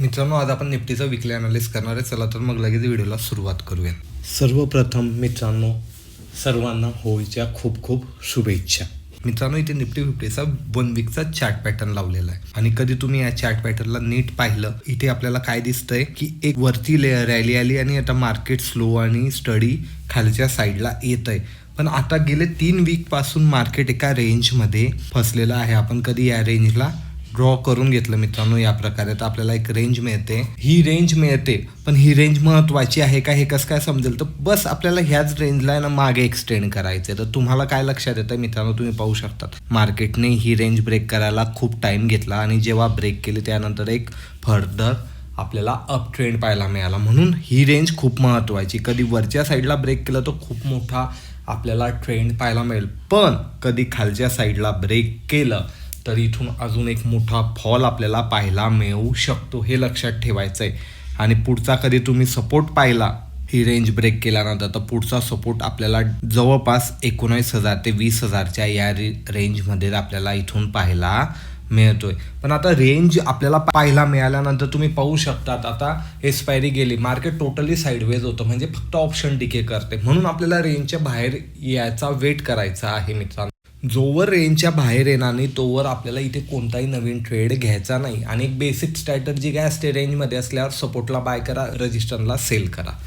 मित्रांनो आज आपण निफ्टीचं विकली अनालिस करणार आहे. चला तर मग लगेच व्हिडिओला सुरुवात करूया सर्वप्रथम मित्रांनो सर्वांना होळीच्या खूप खूप शुभेच्छा. मित्रांनो इथे निफ्टी फिफ्टीचा वन वीकचा चार्ट पॅटर्न लावलेला आहे. आणि कधी तुम्ही या चार्ट पॅटर्नला नीट पाहिलं इथे आपल्याला काय दिसतंय की एक वरती लेअर रॅली आली आणि आता मार्केट स्लो आणि स्टडी खालच्या साईडला येत आहे पण आता गेले तीन वीकपासून मार्केट एका रेंजमध्ये फसलेलं आहे. आपण कधी या रेंजला ड्रॉ करून घेतलं मित्रांनो या प्रकारे. तर आपल्याला एक रेंज मिळते. ही रेंज मिळते पण ही रेंज महत्वाची आहे का हे कसं काय समजेल? तर बस आपल्याला ह्याच रेंजला ना मागे एक्सटेंड करायचं तर तुम्हाला काय लक्षात येतं मित्रांनो? तुम्ही पाहू शकतात. मार्केटने ही रेंज ब्रेक करायला खूप टाइम घेतला आणि जेव्हा ब्रेक केली त्यानंतर एक फर्दर आपल्याला अप ट्रेंड पाहायला मिळाला. म्हणून ही रेंज खूप महत्वाची. कधी वरच्या साईडला ब्रेक केलं तर खूप मोठा आपल्याला ट्रेंड पाहायला मिळेल. पण कधी खालच्या साईडला ब्रेक केलं तर इथून अजून एक मोठा फॉल आपल्याला पाहायला मिळू शकतो हे लक्षात ठेवायचं आहे आणि पुढचा कधी तुम्ही सपोर्ट पाहिला ही रेंज ब्रेक केल्यानंतर तर पुढचा सपोर्ट आपल्याला जवळपास एकोणावीस हजार ते वीस हजारच्या या रे रेंजमध्ये आपल्याला इथून पाहायला मिळतोय. पण आता रेंज आपल्याला पाहायला मिळाल्यानंतर तुम्ही पाहू शकतात आता एक्सपायरी गेली. मार्केट टोटली साईडवेज होतं म्हणजे फक्त ऑप्शन डिके करते. म्हणून आपल्याला रेंजच्या बाहेर याचा वेट करायचा आहे मित्रांनो. जोवर रेंजच्या बाहेर येणार नाही तोवर आपल्याला इथे कोणताही नवीन ट्रेड घ्यायचा नाही. आणि एक बेसिक स्ट्रॅटर्जी काय असते रेंजमध्ये असल्यावर सपोर्टला बाय करा रजिस्टरला सेल करा.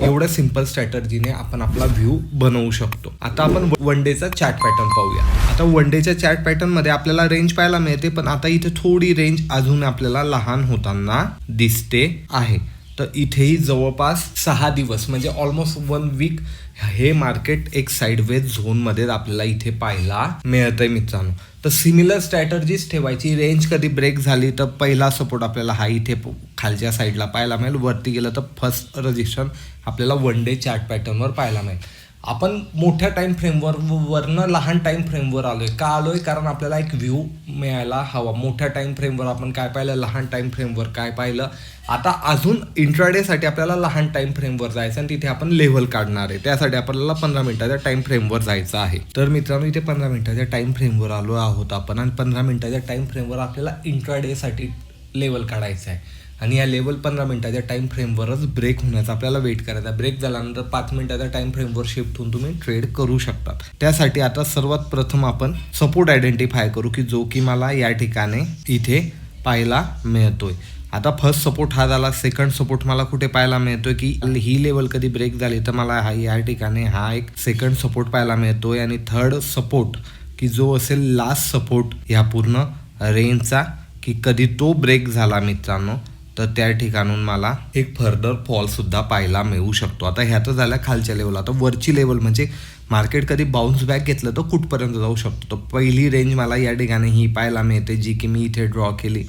एवढं सिंपल स्ट्रॅटर्जीने आपण आपला व्ह्यू बनवू शकतो. आता आपण वन डेचा चॅट पॅटर्न पाहूया. आता वन डेच्या चॅट पॅटर्नमध्ये आपल्याला रेंज पाहायला मिळते पण आता इथे थोडी रेंज अजून आपल्याला लहान होताना दिसते आहे. तर इथेही जवळपास सहा दिवस म्हणजे ऑलमोस्ट वन वीक हे मार्केट एक साईडवेज झोनमध्ये आपल्याला इथे पाहायला मिळतंय मित्रांनो. तर सिमिलर स्ट्रॅटर्जीज ठेवायची. रेंज कधी ब्रेक झाली तर पहिला सपोर्ट आपल्याला हा इथे खालच्या साईडला पाहायला मिळेल. वरती गेलं तर फर्स्ट रजिस्ट्रेशन आपल्याला वन डे चार्ट पॅटर्नवर पाहायला मिळेल. आपण मोठ्या टाईम फ्रेमवर वरनं लहान टाईम फ्रेमवर आलोय. का आलोय? कारण आपल्याला एक व्ह्यू मिळायला हवा. मोठ्या टाईम फ्रेमवर आपण काय पाहिलं? लहान टाईम फ्रेमवर काय पाहिलं? आता अजून इंट्राडेसाठी आपल्याला लहान टाईम फ्रेमवर जायचं आणि तिथे आपण लेव्हल काढणार आहे. त्यासाठी आपल्याला पंधरा मिनिटाच्या टाईम फ्रेमवर जायचं आहे. तर मित्रांनो इथे पंधरा मिनिटाच्या टाईम फ्रेमवर आलो आहोत आपण. आणि पंधरा मिनिटाच्या टाईम फ्रेमवर आपल्याला इंट्राडेसाठी लेवल काढायचं आहे. आणि या लेवल पंधरा मिनिटाच्या टाईम फ्रेमवरच ब्रेक होण्याचा आपल्याला वेट करायचा. ब्रेक झाल्यानंतर पाच मिनिटाच्या टाईम फ्रेमवर शिफ्ट होऊन तुम्ही ट्रेड करू शकता त्यासाठी आता सर्वात प्रथम आपण सपोर्ट आयडेंटिफाय करू की जो की मला या ठिकाणी इथे पाहायला मिळतोय. आता फर्स्ट सपोर्ट हा झाला सेकंड सपोर्ट मला कुठे पाहायला मिळतोय की ही लेवल कधी ब्रेक झाली तर मला हा या ठिकाणी हा एक सेकंड सपोर्ट पाहायला मिळतोय आणि थर्ड सपोर्ट की जो असेल लास्ट सपोर्ट ह्या पूर्ण रेंजचा की कधी तो ब्रेक झाला मित्रांनो. तर त्या ठिकाणून मला एक फर्दर फॉलसुद्धा पाहायला मिळू शकतो. आता ह्या तर झाल्या खालच्या लेवल आता वरची लेवल म्हणजे मार्केट कधी बाउन्स बॅक घेतलं तर कुठपर्यंत जाऊ शकतो. तर पहिली रेंज मला या ठिकाणी ही पाहायला मिळते जी की मी इथे ड्रॉ केली.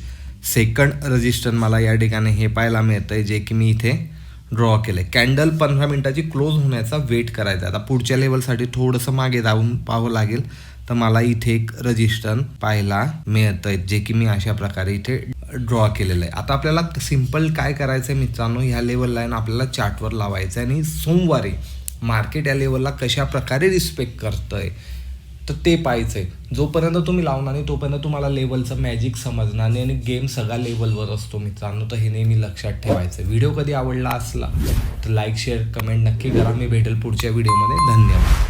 सेकंड रजिस्टर मला या ठिकाणी हे पाहायला मिळतंय जे की मी इथे ड्रॉ केलं आहे कॅन्डल पंधरा मिनिटाची क्लोज होण्याचा वेट करायचा आता पुढच्या लेवलसाठी थोडंसं मागे जाऊन पाहावं लागेल. तर मला इथे एक रजिस्टर पाहायला मिळतं आहे जे की मी अशा प्रकारे इथे ड्रॉ केलेलं आहे. आता आपल्याला सिंपल काय करायचं आहे मित्रांनो? ह्या लेवलला आहे ना आपल्याला चार्टवर लावायचं आहे आणि सोमवारी मार्केट या लेवलला कशा प्रकारे रिस्पेक्ट करतंय? तर ते पाहायचं आहे जोपर्यंत तुम्ही लावणार नाही तोपर्यंत तुम्हाला लेवलचं मॅजिक समजणार नाही आणि गेम सगळा लेवलवर असतो मित्रांनो. तर हे नेहमी लक्षात ठेवायचं व्हिडिओ कधी आवडला असला तर लाईक शेअर कमेंट नक्की करा. मी भेटेल पुढच्या व्हिडिओमध्ये धन्यवाद.